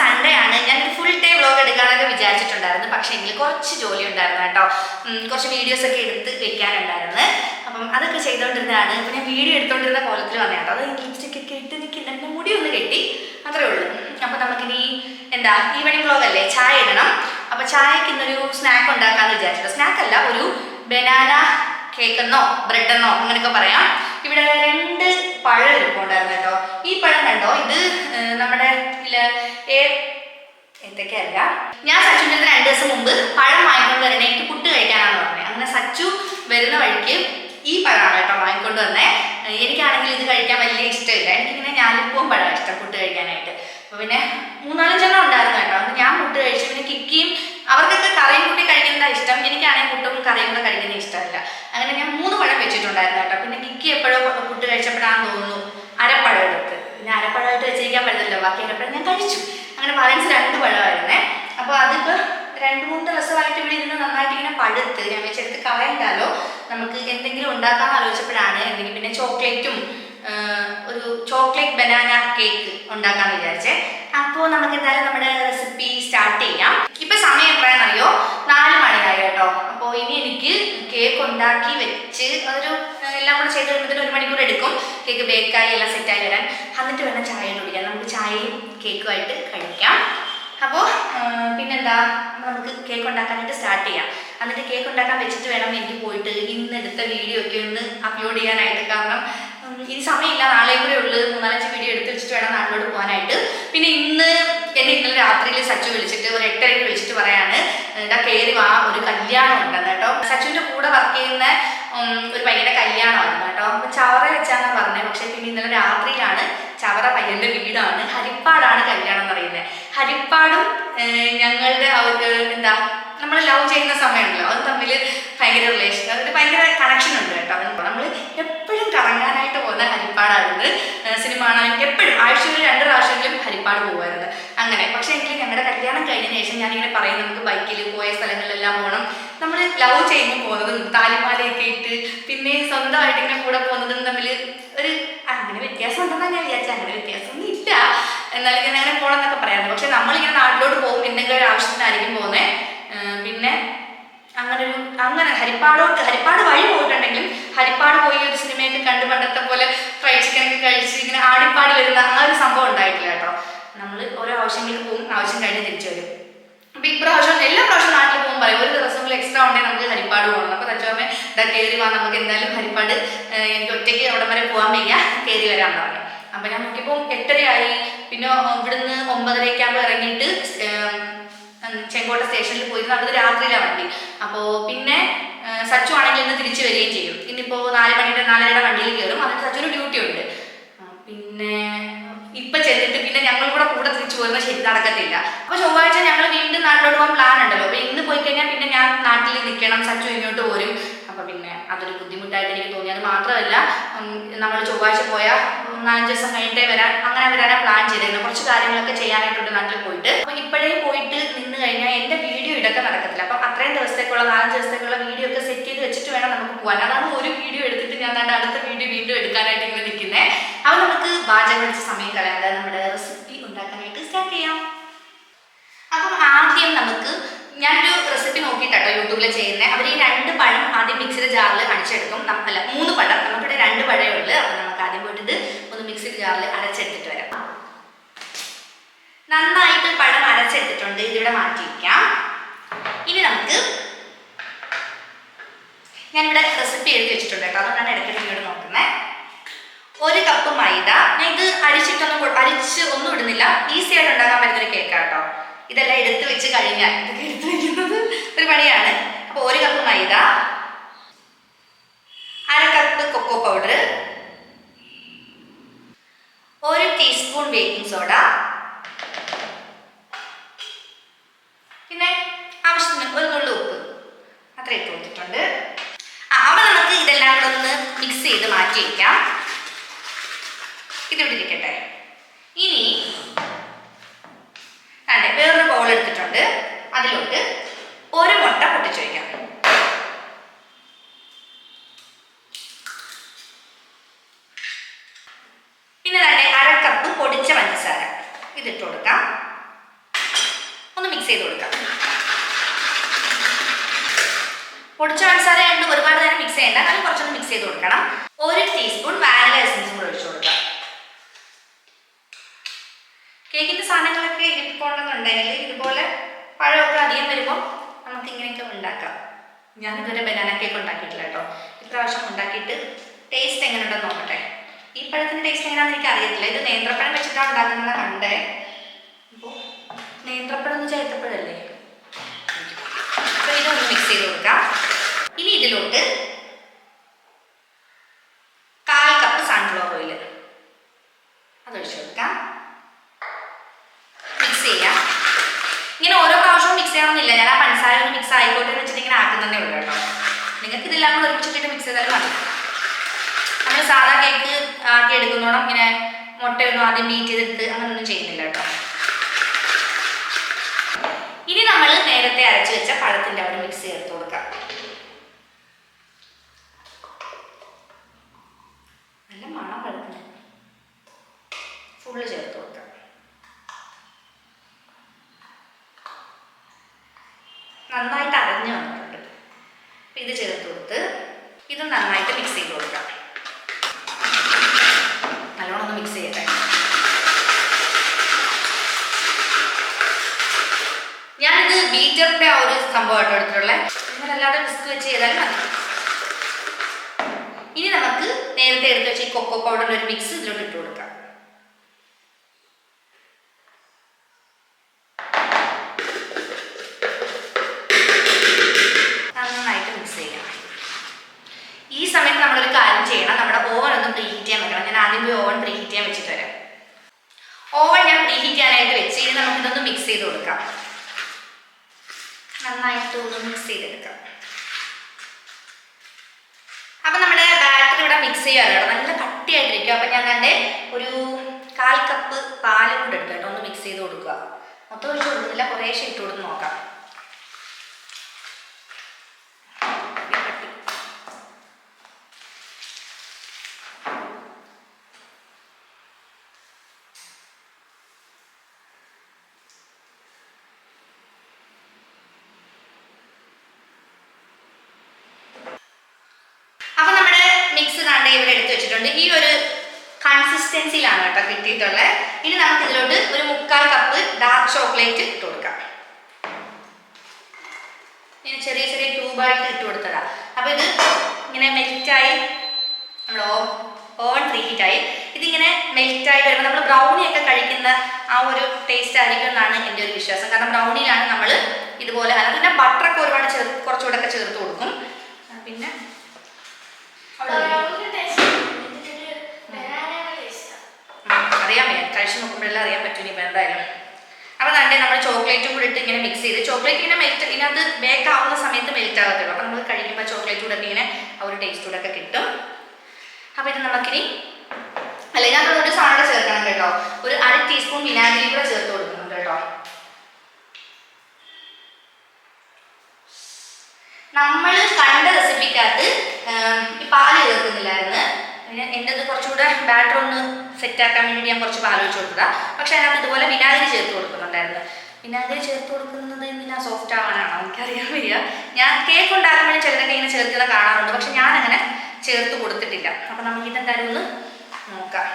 Sunday ആണ് ഞാൻ full day vlog എടുക്കാനൊക്കെ വിചാരിച്ചിട്ടുണ്ടായിരുന്നു. പക്ഷെ എനിക്ക് കുറച്ച് ജോലി ഉണ്ടായിരുന്നു കേട്ടോ. കുറച്ച് വീഡിയോസ് ഒക്കെ എടുത്ത് വെക്കാനുണ്ടായിരുന്നു. അപ്പം അതൊക്കെ ചെയ്തുകൊണ്ടിരുന്നതാണ് അപ്പം ഞാൻ വീഡിയോ എടുത്തുകൊണ്ടിരുന്ന കോലത്തിൽ വന്നേ കേട്ടോ. അത് ലിപ്സ്റ്റിക് ഒക്കെ ഇട്ട് നിൽക്കുന്ന എന്റെ മുടി ഒന്ന് കെട്ടി. അത്രേ ഉള്ളൂ. അപ്പം നമുക്കിനി എന്താ ഈവനിങ് വ്ലോഗ് അല്ലേ? ചായ ഇടണം. അപ്പം ചായക്ക് ഇന്നൊരു സ്നാക്ക് ഉണ്ടാക്കാമെന്ന് വിചാരിച്ചിട്ട്. സ്നാക്ക് അല്ല ഒരു ബനാന കേക്കെന്നോ ബ്രെഡെന്നോ അങ്ങനെയൊക്കെ പറയാം. ഇവിടെ രണ്ട് പഴം ഇരിപ്പുണ്ടായിരുന്നു കേട്ടോ. ഈ പഴം കണ്ടോ? ഇത് നമ്മുടെ ഇല്ല ഏ എന്തൊക്കെയല്ല? ഞാൻ സച്ചുവിന്റെ രണ്ട് ദിവസം മുമ്പ് പഴം വാങ്ങിക്കൊണ്ട് വരണേ എനിക്ക് പുട്ട് കഴിക്കാനാണ് പറഞ്ഞത് അങ്ങനെ സച്ചു വരുന്ന വഴിക്ക് ഈ പഴമാണ് കേട്ടോ വാങ്ങിക്കൊണ്ട് വന്നേ. എനിക്കാണെങ്കിൽ ഇത് കഴിക്കാൻ വലിയ ഇഷ്ടമില്ല. എനിക്കിങ്ങനെ ഞാലിപ്പൂവും പഴം ഇഷ്ടം പുട്ട് കഴിക്കാനായിട്ട്. അപ്പോൾ പിന്നെ മൂന്നാലഞ്ചെണ്ണം ഉണ്ടായിരുന്നു കേട്ടോ. അപ്പൊ ഞാൻ പുട്ട് കഴിച്ചു. പിന്നെ കിക്കിയും അവർക്കൊക്കെ കറിയും കൂട്ടി കഴിക്കുന്നതാണ് ഇഷ്ടം. എനിക്കാണെങ്കിൽ പുട്ടും കറിയും കൂടെ കഴിക്കുന്നത് ഇഷ്ടമല്ല. അങ്ങനെ ഞാൻ മൂന്ന് പഴം വെച്ചിട്ടുണ്ടായിരുന്നു കേട്ടോ. പിന്നെ കിക്കി എപ്പോഴോ കഴിച്ചപ്പോഴാണെന്ന് തോന്നുന്നു. അരപ്പഴം എടുത്ത്. പിന്നെ അരപ്പഴമായിട്ട് വെച്ചിരിക്കാൻ പറ്റില്ലല്ലോ ബാക്കി അരപ്പഴം ഞാൻ കഴിച്ചു. അങ്ങനെ ബാലൻസ് രണ്ട് പഴമായിരുന്നേ. അപ്പോൾ അതിപ്പോൾ രണ്ട് മൂന്ന് ദിവസമായിട്ട് ഇവിടെ ഇരുന്ന് നന്നായിട്ട് ഇങ്ങനെ പഴുത്ത് ഞാൻ വെച്ചെടുത്ത് കളയണ്ടല്ലോ നമുക്ക് എന്തെങ്കിലും ഉണ്ടാക്കാൻ ആലോചിച്ചപ്പോഴാണ് എന്തെങ്കിലും പിന്നെ ചോക്ലേറ്റും ഒരു ചോക്ലേറ്റ് ബനാന കേക്ക് ഉണ്ടാക്കാൻ വിചാരിച്ചേ. അപ്പോൾ നമുക്ക് എന്തായാലും നമ്മുടെ റെസിപ്പി സ്റ്റാർട്ട് ചെയ്യാം. ഇപ്പൊ സമയം എപ്പോഴാണെന്നറിയോ നാല് മണിയായി കേട്ടോ. അപ്പോൾ ഇനി എനിക്ക് കേക്ക് ഉണ്ടാക്കി വെച്ച് അതൊരു ചെയ്ത് വരുമ്പോഴത്തേന് ഒരു മണിക്കൂർ എടുക്കും. കേക്ക് ബേക്കായി എല്ലാം സെറ്റായി വരാൻ. എന്നിട്ട് വേണം ചായ കുടിക്കാൻ. നമുക്ക് ചായയും കേക്കുമായിട്ട് കഴിക്കാം. അപ്പോൾ പിന്നെന്താ? നമുക്ക് കേക്ക് ഉണ്ടാക്കാനായിട്ട് സ്റ്റാർട്ട് ചെയ്യാം. എന്നിട്ട് കേക്ക് ഉണ്ടാക്കാൻ വെച്ചിട്ട് വേണം എനിക്ക് പോയിട്ട് ഇന്ന് എടുത്ത വീഡിയോ ഒക്കെ ഒന്ന് അപ്ലോഡ് ചെയ്യാനായിട്ട്. കാരണം ഇനി സമയമില്ല നാളെ കൂടെ ഉള്ളു. മൂന്നാലഞ്ച് വീഡിയോ എടുത്ത് വെച്ചിട്ട് വേണം നാട്ടിലോട്ട് പോകാനായിട്ട്. പിന്നെ ഇന്ന് എന്നെ ഇന്നലെ രാത്രിയിൽ സച്ചു വിളിച്ചിട്ട് ഒരു എട്ടരയ്ക്ക് വിളിച്ചിട്ട് പറയാണ് എന്താ കയറി വാ ഒരു കല്യാണം ഉണ്ടെന്ന് കേട്ടോ. സച്ചുവിന്റെ കൂടെ വർക്ക് ചെയ്യുന്ന ഒരു പയ്യന്റെ കല്യാണമായിരുന്നു കേട്ടോ. അപ്പൊ ചവറ വെച്ചാണ് പറഞ്ഞത് പക്ഷെ പിന്നെ ഇന്നലെ രാത്രിയിലാണ് ചവറ പയ്യന്റെ വീടാണ്. ഹരിപ്പാടാണ് കല്യാണം എന്ന് പറയുന്നത്. ഹരിപ്പാടും ഞങ്ങളുടെ എന്താ നമ്മൾ ലവ് ചെയ്യുന്ന സമയമുണ്ടല്ലോ. അത് തമ്മിൽ ഭയങ്കര റിലേഷൻ അതിന് ഭയങ്കര കണക്ഷൻ ഉണ്ട് കേട്ടോ. നമ്മൾ എപ്പോഴും കറങ്ങാനായിട്ട് പോകുന്ന ഹരിപ്പാടായിരുന്നു. സിനിമ കാണാൻ എപ്പോഴും ആഴ്ചയിൽ രണ്ട് പ്രാവശ്യമെങ്കിലും ഹരിപ്പാട് പോകുമായിരുന്നു. അങ്ങനെ. പക്ഷേ എനിക്ക് ഞങ്ങളുടെ കല്യാണം കഴിഞ്ഞ ശേഷം ഞാനിങ്ങനെ പറയും നമുക്ക് ബൈക്കിൽ പോയ സ്ഥലങ്ങളിലെല്ലാം പോകണം നമ്മൾ ലവ് ചെയ്യുമ്പോൾ പോകുന്നതും താലിമാലയൊക്കെ ഇട്ട് പിന്നെ സ്വന്തമായിട്ട് ഇങ്ങനെ കൂടെ പോകുന്നതും തമ്മിൽ ഒരു അങ്ങനെ വ്യത്യാസം ഉണ്ടെന്നാണ് ഞാൻ വിചാരിച്ചത് അങ്ങനെ വ്യത്യാസമൊന്നും ഇല്ല. എന്നാലും ഞാൻ അങ്ങനെ പോകണം എന്നൊക്കെ പറയാറുണ്ട്. പക്ഷെ നമ്മളിങ്ങനെ നാട്ടിലോട്ട് പോകും എന്തെങ്കിലും ഒരു ആവശ്യത്തിനായിരിക്കും പോകുന്നത് പിന്നെ അങ്ങനെ ഒരു അങ്ങനെ ഹരിപ്പാടോട്ട് ഹരിപ്പാട് വഴി പോയിട്ടുണ്ടെങ്കിലും ഹരിപ്പാട് പോയി ഒരു സിനിമയൊക്കെ കണ്ട് പണ്ടത്തെ പോലെ ഫ്രൈഡ് ചിക്കൻ ഒക്കെ കഴിച്ച് ഇങ്ങനെ ആടിപ്പാടി വരുന്ന ആ ഒരു സംഭവം ഉണ്ടായിട്ടില്ല കേട്ടോ. നമ്മൾ ഓരോ ആവശ്യങ്ങൾക്ക് പോകും ആവശ്യം കഴിഞ്ഞ് തിരിച്ചു വരും. അപ്പൊ ഇപ്രാവശ്യം എല്ലാ പ്രാവശ്യം നാട്ടിൽ പോകുമ്പോൾ പറയും ഒരു ദിവസം എക്സ്ട്രാ ഉണ്ടെങ്കിൽ നമുക്ക് ഹരിപ്പാട് പോകണം. അപ്പൊ തച്ചോമ്മ ഇതാ കയറി വാ നമുക്ക് എന്തായാലും ഹരിപ്പാട് എനിക്ക് ഒറ്റയ്ക്ക് അവിടെ വരെ പോകാൻ വയ്യ. കയറി വരാൻ പറഞ്ഞു. അപ്പൊ ഞാൻ നോക്കിയപ്പോൾ എട്ടരയായി. പിന്നെ ഇവിടുന്ന് ഒമ്പതരയ്ക്കാകുമ്പോൾ ഇറങ്ങിയിട്ട് ചെങ്കോട്ട സ്റ്റേഷനിൽ പോയിരുന്നു അവിടുന്ന് രാത്രിയിലാണ് വണ്ടി. അപ്പോൾ പിന്നെ സച്ചു ആണെങ്കിൽ ഇന്ന് തിരിച്ചു വരികയും ചെയ്യും. ഇന്നിപ്പോൾ നാല് മണിയുടെ നാലരയുടെ വണ്ടിയിൽ കയറും. അതിന് സച്ചുവിന് ഡ്യൂട്ടി ഉണ്ട്. പിന്നെ ഇപ്പൊ ചെന്നിട്ട് പിന്നെ ഞങ്ങൾ കൂടെ കൂടെ തിരിച്ചു പോരുന്ന ശരി നടക്കത്തില്ല. അപ്പൊ ചൊവ്വാഴ്ച ഞങ്ങൾ വീണ്ടും നാട്ടിലോട്ട് പോകാൻ പ്ലാൻ ഉണ്ടല്ലോ. അപ്പൊ ഇന്ന് പോയി കഴിഞ്ഞാൽ പിന്നെ ഞാൻ നാട്ടിൽ നിൽക്കണം സച്ചു ഇങ്ങോട്ട് പോരും അപ്പൊ പിന്നെ അതൊരു ബുദ്ധിമുട്ടായിട്ട് എനിക്ക് തോന്നി. അത് മാത്രമല്ല നമ്മൾ ചൊവ്വാഴ്ച പോയാൽ നാലഞ്ച് ദിവസം കഴിഞ്ഞിട്ടേ വരാൻ അങ്ങനെ വരാനാണ് പ്ലാൻ ചെയ്തിരുന്നത്. കുറച്ച് കാര്യങ്ങളൊക്കെ ചെയ്യാനായിട്ടുണ്ട് നാട്ടിൽ പോയിട്ട്. അപ്പൊ ഇപ്പോഴേ പോയിട്ട് നിന്ന് കഴിഞ്ഞാൽ എന്റെ വീഡിയോ ഇടൊക്കെ നടക്കത്തില്ല. അപ്പൊ അത്രയും ദിവസത്തേക്കുള്ള നാലഞ്ച് ദിവസത്തേക്കുള്ള വീഡിയോ ഒക്കെ സെറ്റ് ചെയ്ത് വെച്ചിട്ട് വേണം നമുക്ക് പോകാൻ അതാണ് ഒരു വീഡിയോ എടുത്തിട്ട് ഞാൻ തന്നെ അടുത്ത വീഡിയോ വീണ്ടും എടുക്കാനായിട്ട് ഇങ്ങനെ നിൽക്കുന്നത് അപ്പോൾ നമുക്ക് പാചകം വെച്ച സമയം കളയാതെ നമ്മുടെ റെസിപ്പി ഉണ്ടാക്കാനായിട്ട് സ്റ്റാർട്ട് ചെയ്യാം. അപ്പം ആദ്യം നമുക്ക് ഞാനൊരു റെസിപ്പി നോക്കിയിട്ടോ യൂട്യൂബിൽ ചെയ്യുന്നത് അവർ ഈ രണ്ട് പഴം ആദ്യം മിക്സിയുടെ ജാറിൽ അടിച്ചെടുക്കും. അല്ല മൂന്ന് പഴം. നമുക്കിവിടെ രണ്ട് പഴമേ ഉള്ളൂ. അപ്പം നമുക്ക് ആദ്യം പോയിട്ട് മിക്സിയുടെ ജാറിൽ അരച്ചെടുത്തിട്ട് വരാം. നന്നായിട്ട് പഴം അരച്ചെടുത്തിട്ടുണ്ട്. ഇതിവിടെ മാറ്റിയിരിക്കാം. ഇനി നമുക്ക് ഞാനിവിടെ റെസിപ്പി എഴുതി വെച്ചിട്ടുണ്ട് കേട്ടോ. അതുകൊണ്ടാണ് ഇടയ്ക്കിടയ്ക്ക് ഇവിടെ നോക്കുന്നത് ഒരു കപ്പ് മൈദ. ഞാൻ ഇത് അരിച്ചിട്ടൊന്നും അരിച്ച് ഒന്നും ഇടുന്നില്ല. ഈസി ആയിട്ട് ഉണ്ടാക്കാൻ പറ്റുന്നൊരു കേക്കാണ് കേട്ടോ. ഇതെല്ലാം എടുത്ത് വെച്ച് കഴിഞ്ഞാൽ ഇതൊക്കെ എടുത്ത് വെക്കുന്നത് ഒരു പണിയാണ്. അപ്പോൾ ഒരു കപ്പ് മൈദ അര കപ്പ് കൊക്കോ പൗഡർ ഒരു ടീസ്പൂൺ ബേക്കിംഗ് സോഡ പിന്നെ ആവശ്യത്തിന് ഒരു നുള്ളു ഉപ്പ്. അത്രയും കൊടുത്തിട്ടുണ്ട്. ആ നമുക്ക് ഇതെല്ലാം കൂടെ ഒന്ന് മിക്സ് ചെയ്ത് മാറ്റി വയ്ക്കാം മിക്സ് ചെയ്ത് കൊടുക്കാം. പൊടിച്ച പഞ്ചസാര കണ്ട് ഒരുപാട് നേരം മിക്സ് ചെയ്യണ്ട. കാരണം കുറച്ചൊന്ന് മിക്സ് ചെയ്ത് കൊടുക്കണം. ഒരു ടീസ്പൂൺ വാനില എസൻസ് കൂടെ ഒഴിച്ചു കൊടുക്കാം. കേക്കിന്റെ സാധനങ്ങളൊക്കെ ഇരിപ്പുണ്ടെന്നുണ്ടെങ്കിൽ ഇതുപോലെ പഴമൊക്കെ അധികം വരുമ്പോൾ നമുക്ക് ഇങ്ങനെയൊക്കെ ഉണ്ടാക്കാം. ഞാൻ ഇതുവരെ ബനാന കേക്ക് ഉണ്ടാക്കിയിട്ടില്ല കേട്ടോ. ഇപ്രാവശ്യം ഉണ്ടാക്കിയിട്ട് ടേസ്റ്റ് എങ്ങനെയുണ്ടെന്ന് നോക്കട്ടെ. ഈ പഴത്തിന്റെ ടേസ്റ്റ് എങ്ങനെയാണെന്ന് എനിക്ക് അറിയത്തില്ല ഇത് നേന്ത്രപ്പഴം വെച്ചിട്ടാണ് ഉണ്ടാക്കുന്നത് കണ്ടേ. മുട്ടയൊന്നും ആദ്യം മീറ്റ് ചെയ്തെടുത്ത് അങ്ങനൊന്നും ചെയ്യുന്നില്ല കേട്ടോ ഇനി നമ്മൾ നേരത്തെ അരച്ചു വെച്ച പഴത്തിന്റെ അവിടെ മിക്സ് ചേർത്ത് കൊടുക്കാം. നല്ല മണം പഴത്തിന് ഫുള്ള് ചേർത്ത് കൊടുക്കാം. നന്നായിട്ട് അരഞ്ഞു വന്നിട്ടുണ്ട്. ഇത് ചേർത്ത് കൊടുത്ത് ഇത് നന്നായിട്ട് മിക്സ് ചെയ്ത് കൊടുക്കാം നല്ലോണം ഒന്ന് മിക്സ് ചെയ്യട്ടെ ഞാനിത് ബീറ്ററിന്റെ ആ ഒരു സംഭവമായിട്ട് എടുത്തിട്ടുള്ളത് നിങ്ങളല്ലാതെ വിസ്ക് വെച്ച് ചെയ്താലും മതി. ഇനി നമുക്ക് നേരത്തെ എടുത്ത് വെച്ച ഈ കൊക്കോ പൗഡറിന്റെ ഒരു മിക്സ് ഇതിലോട്ട് ഇട്ട് കൊടുക്കാം. നന്നായിട്ട് മിക്സ് ചെയ്യാം ഈ സമയത്ത് നമ്മളൊരു കാര്യം ചെയ്യണം. നമ്മുടെ ഓവൻ ഒന്ന് പ്രീഹീറ്റ് ചെയ്യാൻ വെക്കണം. ഞാൻ ആദ്യം ഓവൻ പ്രീഹീറ്റ് ചെയ്യാൻ വെച്ചിട്ട് വരാം. ഓവൻ ഞാൻ പ്രീഹീറ്റ് ചെയ്യാനായിട്ട് വെച്ച് ഇനി നമുക്ക് ഇതൊന്ന് മിക്സ് ചെയ്ത് കൊടുക്കാം. നന്നായിട്ട് ഒന്ന് മിക്സ് ചെയ്തെടുക്കാം അപ്പൊ നമ്മുടെ ബാറ്റർ ഇവിടെ മിക്സ് ചെയ്യാറുണ്ട് നല്ല കട്ടിയായിട്ടിരിക്കും അപ്പൊ ഞാൻ എന്റെ ഒരു കാൽ കപ്പ് പാലും കൂടെ എടുക്കാം കേട്ടോ. ഒന്ന് മിക്സ് ചെയ്ത് കൊടുക്കുക. മൊത്തം ഒഴിച്ച് കൊടുക്കുന്നില്ല കുറേശ്ശെ ഇട്ട് കൊടുത്ത് നോക്കാം കട്ടി അപ്പൊ നമ്മുടെ കണ്ട ഇവിടെ എടുത്തു വെച്ചിട്ടുണ്ട്. ഈ ഒരു കൺസിസ്റ്റൻസിയിലാണ് കേട്ടോ കിട്ടിയിട്ടുള്ളത്. ഇനി നമുക്ക് ഇതിലോട്ട് ഒരു മുക്കാൽ കപ്പ് ഡാർക്ക് ചോക്ലേറ്റ് ഇട്ട് കൊടുക്കാം. ഇനി ചെറിയ ചെറിയ ട്യൂബായിട്ട് ഇട്ട് കൊടുത്തതാ. അപ്പൊ ഇത് ഇങ്ങനെ മെൽറ്റായി നമ്മൾ ഹീറ്റായി ഇതിങ്ങനെ മെൽറ്റായി വരുമ്പോൾ നമ്മൾ ബ്രൗണി ഒക്കെ കഴിക്കുന്ന ആ ഒരു ടേസ്റ്റ് ആയിരിക്കും എന്നാണ് എന്റെ ഒരു വിശ്വാസം. കാരണം ബ്രൗണിയിലാണ് നമ്മൾ ഇതുപോലെ അല്ല പിന്നെ ബട്ടറൊക്കെ ഒരുപാട് ചേർ കുറച്ചുകൂടെ ഒക്കെ ചേർത്ത് കൊടുക്കും. പിന്നെ അവിടെ ഉം, അറിയാൻ വയ്യ കഴിച്ച് നോക്കുമ്പോഴെല്ലാം അറിയാൻ പറ്റും ഇപ്പം എന്തായാലും. അപ്പോൾ തന്നെ നമ്മൾ ചോക്ലേറ്റും കൂടി ഇട്ട് ഇങ്ങനെ മിക്സ് ചെയ്ത്. ചോക്ലേറ്റ് ഇങ്ങനെ മെൽറ്റ് ഇതിനകത്ത് ബേക്ക് ആവുന്ന സമയത്ത് മെൽറ്റ് ആകത്തുള്ളൂ അപ്പോൾ നമ്മൾ കഴിക്കുമ്പോൾ ചോക്ലേറ്റ് കൂടെ ഇങ്ങനെ ആ ഒരു ടേസ്റ്റ് കൂടെ ഒക്കെ കിട്ടും. അപ്പോൾ ഇത് നമുക്കിനി അല്ല ഞാൻ ഒരു സാധനം ചേർക്കണം കേട്ടോ. ഒരു അര ടീസ്പൂൺ വിനാഗിരി കൂടെ ചേർത്ത് കൊടുക്കുന്നുണ്ട് കേട്ടോ. നമ്മൾ കണ്ട റെസിപ്പിക്കകത്ത് പാൽ ചേർക്കുന്നില്ലായിരുന്നു. പിന്നെ എന്റെത് കുറച്ചുകൂടെ ബാറ്റർ ഒന്ന് സെറ്റ് ആക്കാൻ വേണ്ടി ഞാൻ കുറച്ച് ആലോചിച്ച് കൊടുത്തതാണ് പക്ഷേ അതിനകത്ത് ഇതുപോലെ വിനാഗിരി ചേർത്ത് കൊടുക്കുന്നുണ്ടായിരുന്നു. വിനാഗിരി ചേർത്ത് കൊടുക്കുന്നത് എന്തിനാ? സോഫ്റ്റ് ആവാനാണോ? എനിക്കറിയാൻ വയ്യ. ഞാൻ കേക്ക് ഉണ്ടാക്കുമ്പോഴും ചിലരൊക്കെ ഇങ്ങനെ ചേർക്കുന്നത് കാണാറുണ്ട്. പക്ഷെ ഞാൻ അങ്ങനെ ചേർത്ത് കൊടുത്തിട്ടില്ല. അപ്പം നമുക്ക് ഇതെന്തായാലും ഒന്ന് നോക്കാം.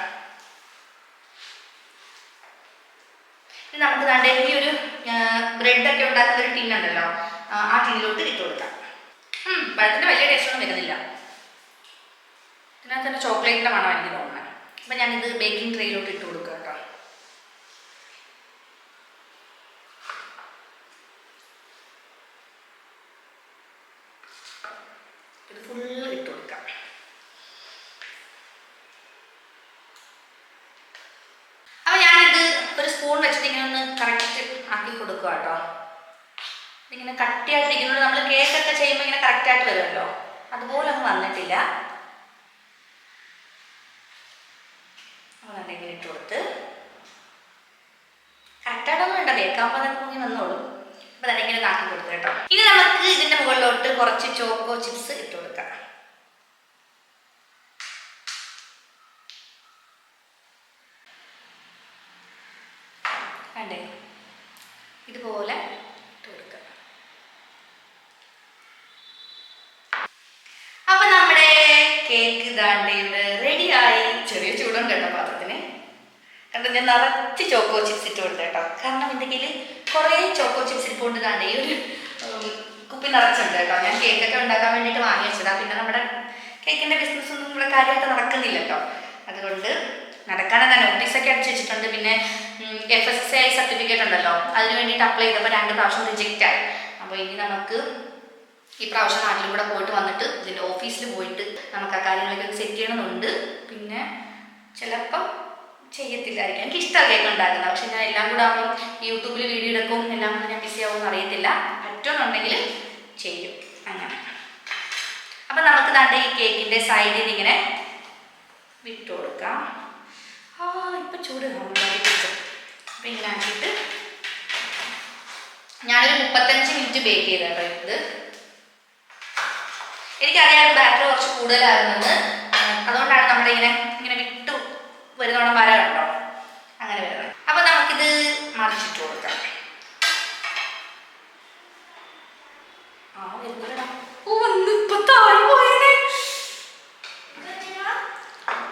ഇനി നമുക്ക് കണ്ടേ ഈ ഒരു ബ്രെഡൊക്കെ ഉണ്ടാക്കുന്ന ഒരു ടിന്നുണ്ടല്ലോ ആ, ടിന്നിലോട്ട് ഇട്ട് കൊടുക്കാം. ഉം, പഴത്തിന്റെ വലിയ ടേസ്റ്റ് ഒന്നും വരുന്നില്ല. ഇതിനകത്ത് തന്നെ ചോക്ലേറ്റിന്റെ മണം എനിക്ക് തോന്നുന്നത്. അപ്പം ഞാനിത് ബേക്കിംഗ് ട്രേയിലോട്ട് ഇട്ട് കൊടുക്കുക കേട്ടോ. ഇത് ഫുള്ള് ഇട്ട് കൊടുക്കാം അപ്പം ഞാനിത് ഒരു സ്പൂൺ വെച്ചിട്ട് ഇങ്ങനെ ഒന്ന് കറക്റ്റ് ആക്കി കൊടുക്കുക കേട്ടോ. ഇതിങ്ങനെ കട്ടിയായിട്ടിരിക്കുന്നത് നമ്മൾ കേക്കൊക്കെ ചെയ്യുമ്പോൾ ഇങ്ങനെ കറക്റ്റായിട്ട് വരുമല്ലോ. അതുപോലെ ഒന്നും വന്നിട്ടില്ല. അതെന്തെങ്കിലും ഇട്ട് കൊടുത്ത് കറക്റ്റായിട്ടൊന്നും വേണ്ട കേക്കാകുമ്പോൾ തന്നെ മുങ്ങി വന്നോളൂ അപ്പൊ തന്നെ കാക്കി കൊടുത്തു കേട്ടോ. ഇനി നമുക്ക് ഇതിന്റെ മുകളിലോട്ട് കുറച്ച് ചോക്കോ ചിപ്സ് ഇട്ട് കൊടുക്കാം. കണ്ടേ? ഇതുപോലെ ഇട്ട് കൊടുക്കുക ഇതാണ്ട് ഇവിടെ റെഡിയായി ചെറിയ ചൂടുണ്ട് കേട്ടോ പാത്രത്തിന് കണ്ടോ ഞാൻ നിറച്ച് ചോക്കോ ചിപ്സ് ഇട്ട് കൊടുത്തു കേട്ടോ. കാരണം എന്റെ കുറേ ചോക്കോ ചിപ്സ് ഇരിപ്പുണ്ട് താണ്ട് ഈ ഒരു കുപ്പി നിറച്ചുണ്ട് കേട്ടോ. ഞാൻ കേക്കൊക്കെ ഉണ്ടാക്കാൻ വേണ്ടിയിട്ട് വാങ്ങി വെച്ചതാ. പിന്നെ നമ്മുടെ കേക്കിന്റെ ബിസിനസ് ഒന്നും ഇവിടെ കാര്യമായിട്ട് നടക്കുന്നില്ല കേട്ടോ. അതുകൊണ്ട് നടക്കാനെന്താ നോട്ടീസൊക്കെ അടിച്ചു വെച്ചിട്ടുണ്ട്. പിന്നെ F S S I certificate ഉണ്ടല്ലോ അതിന് വേണ്ടിയിട്ട് അപ്ലൈ ചെയ്തപ്പോൾ രണ്ട് പ്രാവശ്യം റിജക്റ്റ് ആയി. അപ്പോൾ ഇനി നമുക്ക് ഈ പ്രാവശ്യം നാട്ടിൽ കൂടെ പോയിട്ട് വന്നിട്ട് ഇതിന്റെ ഓഫീസിൽ പോയിട്ട് നമുക്ക് ആ കാര്യങ്ങളൊക്കെ സെറ്റ് ചെയ്യണമെന്നുണ്ട്. പിന്നെ ചിലപ്പം ചെയ്യത്തില്ലായിരിക്കും. എനിക്ക് ഇഷ്ടമാണ് കേക്ക് ഉണ്ടാക്കുന്നത്. പക്ഷെ ഞാൻ എല്ലാം കൂടെ ആകുമ്പോൾ യൂട്യൂബിൽ വീഡിയോ എടുക്കും. എല്ലാം കൂടെ ഞാൻ ബിസി ആവുമെന്ന് അറിയത്തില്ല. പറ്റുമെന്നുണ്ടെങ്കിൽ ചെയ്യും. അങ്ങനെ. അപ്പം നമുക്ക് ദാണ്ട് ഈ കേക്കിന്റെ സൈഡിൽ ഇങ്ങനെ വിട്ടു കൊടുക്കാം. ആ ഇപ്പം ചൂട് അപ്പം ഇങ്ങനെ ആക്കിയിട്ട് ഞാനൊരു മുപ്പത്തഞ്ച് മിനിറ്റ് ബേക്ക് ചെയ്ത ഇത്. എനിക്കറിയാം ബാറ്ററി കുറച്ച് കൂടുതലായിരുന്നെന്ന് ആ, അതുകൊണ്ടാണ് നമ്മളിങ്ങനെ ഇങ്ങനെ വരുന്നോണം വര അങ്ങനെ വരണം അപ്പൊ നമുക്കിത് മറിച്ചിട്ട് കൊടുക്കാം.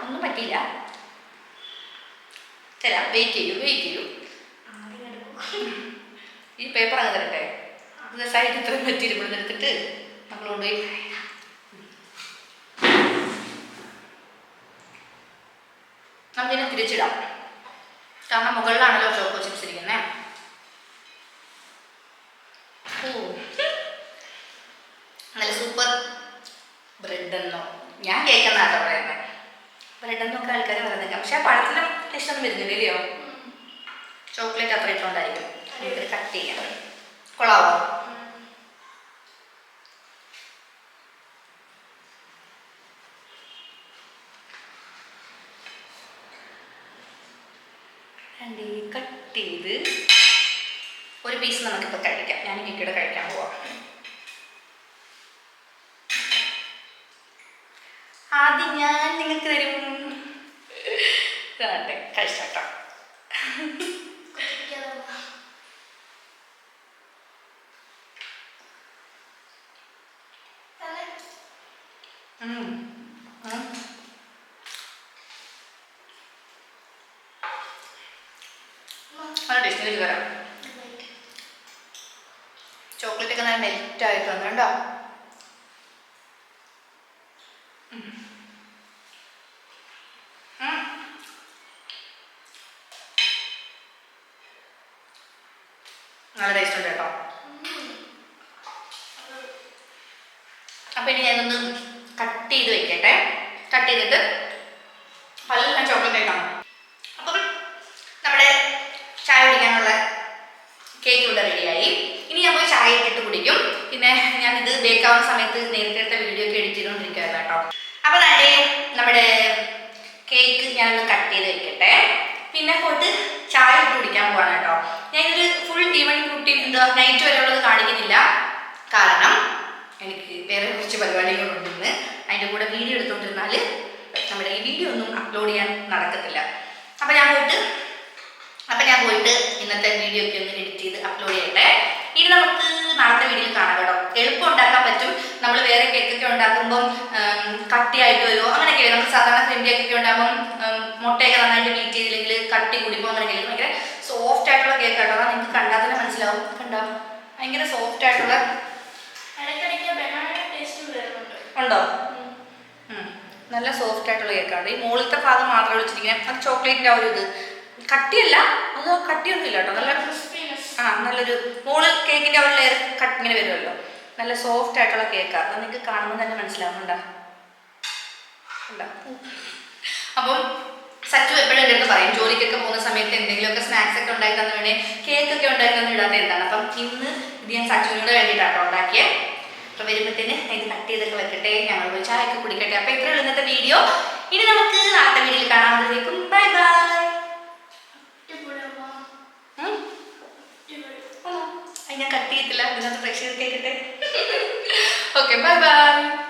ഒന്ന് ഈ പേപ്പർ അങ്ങ് തരട്ടെ. സൈഡ് ഇത്രയും നമ്മൾ കൊണ്ടുപോയി. നമുക്കിനെ തിരിച്ചിടാം. കാരണം മുകളിലാണല്ലോ ചോക്കോ ചിപ്സ് ഇരിക്കുന്നത് നല്ല സൂപ്പർ ബ്രെഡ് എന്നോ ഞാൻ കേൾക്കുന്നതാട്ടോ പറയുന്നത് ബ്രെഡ് എന്നൊക്കെ ആൾക്കാർ പറയുന്നത് പക്ഷെ ആ പഴത്തിലും ടേസ്റ്റൊന്നും വരുന്നില്ല ഇല്ലയോ? ചോക്ലേറ്റ് അത്ര ഇട്ടുകൊണ്ടായിരിക്കും. കട്ട് ചെയ്യാം കൊള്ളാവോ രണ്ട് കട്ട് ചെയ്ത് ഒരു പീസ് നമുക്കിപ്പോൾ കഴിക്കാം. ഞാൻ മിക്കയുടെ കഴിക്കാൻ പോവാം. ആദ്യം ഞാൻ നിങ്ങൾക്ക് തരും. ഇതാട്ടെ കഴിച്ചാട്ടോ. ഉം. ടേസ്റ്റിലേക്ക് വരാം ചോക്ലേറ്റ് ഒക്കെ നല്ല മെൽറ്റ് ആയിട്ട് വന്നു. ഉം. നല്ല ടേസ്റ്റ് ഉണ്ട് കേട്ടോ അപ്പൊ ഇനി ഞാനൊന്ന് കട്ട് ചെയ്ത് വെക്കട്ടെ കട്ട് ചെയ്തിട്ട് പല ചോക്ലേറ്റ് ആയിട്ടാണ് അപ്പം നമ്മുടെ ചായ കുടിക്കാനുള്ള കേക്ക് ഇവിടെ റെഡിയായി ഇനി ഞാൻ ചായ ഇട്ടിട്ട് കുടിക്കും. പിന്നെ ഞാൻ ഇത് ബേക്കാവുന്ന സമയത്ത് നേരത്തെ എടുത്ത വീഡിയോ ഒക്കെ എഡിറ്റ് കേട്ടോ. അപ്പോൾ തന്നെ നമ്മുടെ കേക്ക് ഞാനൊന്ന് കട്ട് ചെയ്ത് വെക്കട്ടെ. പിന്നെ പോയിട്ട് ചായ ഇട്ട് കുടിക്കാൻ പോവാണ് കേട്ടോ. ഇതൊരു ഫുൾ ഈവനിങ് കുട്ടി എന്താ നൈറ്റ് വരെ ഉള്ളത് കാണിക്കുന്നില്ല. കാരണം എനിക്ക് വേറെ കുറച്ച് പരിപാടികളുണ്ട് ഇന്ന്. അതിന്റെ കൂടെ വീഡിയോ എടുത്തോണ്ടിരുന്നാൽ നമ്മുടെ ഈ വീഡിയോ ഒന്നും അപ്ലോഡ് ചെയ്യാൻ നടക്കത്തില്ല. അപ്പം ഞാൻ പോയിട്ട് അപ്പം ഞാൻ പോയിട്ട് ഇന്നത്തെ വീഡിയോ ഒക്കെ ഒന്ന് എഡിറ്റ് ചെയ്ത് അപ്ലോഡ് ചെയ്യട്ടെ. ഇനി നമുക്ക് നാളത്തെ വീഡിയോയിൽ കാണാം കേട്ടോ. എളുപ്പം ഉണ്ടാക്കാൻ പറ്റും. നമ്മൾ വേറെ കേക്കൊക്കെ ഉണ്ടാക്കുമ്പം കട്ടിയായിട്ട് വരുമോ അങ്ങനെയൊക്കെ വരും. നമുക്ക് സാധാരണ ക്രീം കേക്കൊക്കെ ഉണ്ടാകുമ്പം മുട്ടയൊക്കെ നന്നായിട്ട് ബീറ്റ് ചെയ്തില്ലെങ്കിൽ കട്ടി കുടിപ്പോൾ അങ്ങനെയൊക്കെ. ഭയങ്കര സോഫ്റ്റ് ആയിട്ടുള്ള കേക്ക് കേട്ടോ നിങ്ങൾക്ക് കണ്ടാൽ തന്നെ മനസ്സിലാവും. കണ്ടോ? ഭയങ്കര സോഫ്റ്റ് ആയിട്ടുള്ള ഉണ്ടോ? നല്ല സോഫ്റ്റ് ആയിട്ടുള്ള കേക്കാണ്. ഈ മുകളിലത്തെ ഭാഗം മാത്രമേ വെച്ചിരിക്കുന്നത് അത് ചോക്ലേറ്റിന്റെ ആ ഒരു ഇത്. കട്ടിയല്ല. അത് കട്ടിയൊന്നുമില്ല കേട്ടോ. നല്ല ക്രിസ്പിനെസ് ആ നല്ലൊരു മുകളിൽ കേക്കിന്റെ ഒരു ലെയർ കട്ട് ഇങ്ങനെ വരുമല്ലോ. നല്ല സോഫ്റ്റ് ആയിട്ടുള്ള കേക്കാണ് അത് നിങ്ങൾക്ക് കാണുമ്പോൾ തന്നെ മനസ്സിലാവുന്നുണ്ടോ അപ്പം സച്ചു എപ്പോഴും അടുത്ത് പറയും ജോലിക്കൊക്കെ പോകുന്ന സമയത്ത് എന്തെങ്കിലുമൊക്കെ സ്നാക്സ് ഒക്കെ ഉണ്ടാക്കി തന്നെ വേണേ കേക്ക് ഒക്കെ ഉണ്ടാക്കി തന്നെ ഇടാത്ത എന്താണ്? അപ്പം ഇന്ന് ഇത് ഞാൻ സച്ചുവിനോട് വേണ്ടിയിട്ടാണ് ഉണ്ടാക്കിയത് അപ്പം വരുമ്പോഴത്തേന് ഇത് കട്ട് ചെയ്തൊക്കെ വെക്കട്ടെ ഞങ്ങൾ ചായ ഒക്കെ കുടിക്കട്ടെ. അപ്പം ഇത്രയുള്ള ഇന്നത്തെ വീഡിയോ ഇനി നമുക്ക് നാളത്തെ വീഡിയോയിൽ കാണാൻ ബൈ ബൈ. ഞാൻ കട്ട് ചെയ്യത്തില്ല. ഇതിനകത്ത് പ്രേക്ഷകർ കേൾക്കട്ടെ ഓക്കെ ബൈ ബൈ